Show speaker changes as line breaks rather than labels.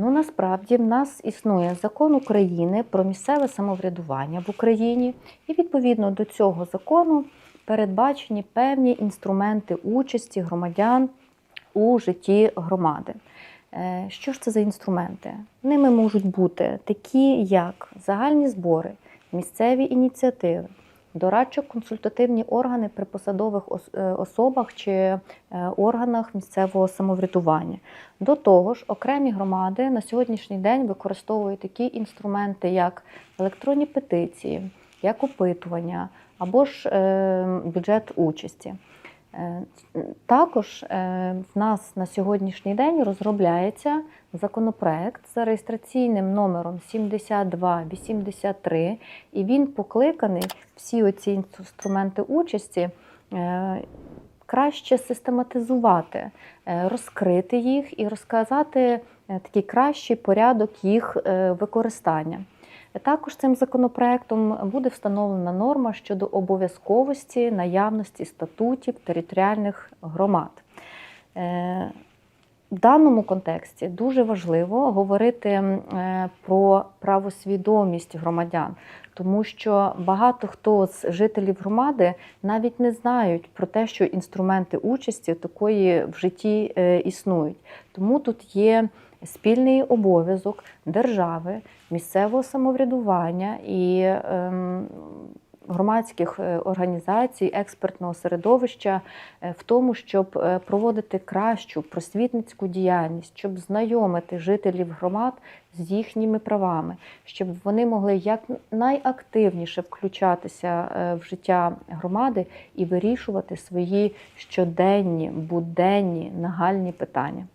Ну насправді в нас існує закон України про місцеве самоврядування в Україні, і відповідно до цього закону передбачені певні інструменти участі громадян у житті громади. Е, Що ж це за інструменти? Ними можуть бути такі, як загальні збори, місцеві ініціативи, дорадчо-консультативні органи при посадових е, особах чи е, органах місцевого самоврядування. До того ж, окремі громади на сьогоднішній день використовують такі інструменти, як електронні петиції, як опитування або ж е, бюджет участі. Е, Також е, в нас на сьогоднішній день розробляється законопроект за реєстраційним номером 7283, і він покликаний всі оці інструменти участі е, краще систематизувати, розкрити їх і розказати такий кращий порядок їх використання. Також цим законопроектом буде встановлена норма щодо обов'язковості наявності статутів територіальних громад. Е, В даному контексті дуже важливо говорити е, про правосвідомість громадян, тому що багато хто з жителів громади навіть не знають про те, що інструменти участі такої в житті е, існують. Тому тут є спільний обов'язок держави, місцевого самоврядування і ем, громадських е, організацій, експертного середовища е, в тому, щоб е, проводити кращу просвітницьку діяльність, щоб знайомити жителів громад з їхніми правами, щоб вони могли як найактивніше включатися в життя громади і вирішувати свої щоденні, буденні, нагальні питання.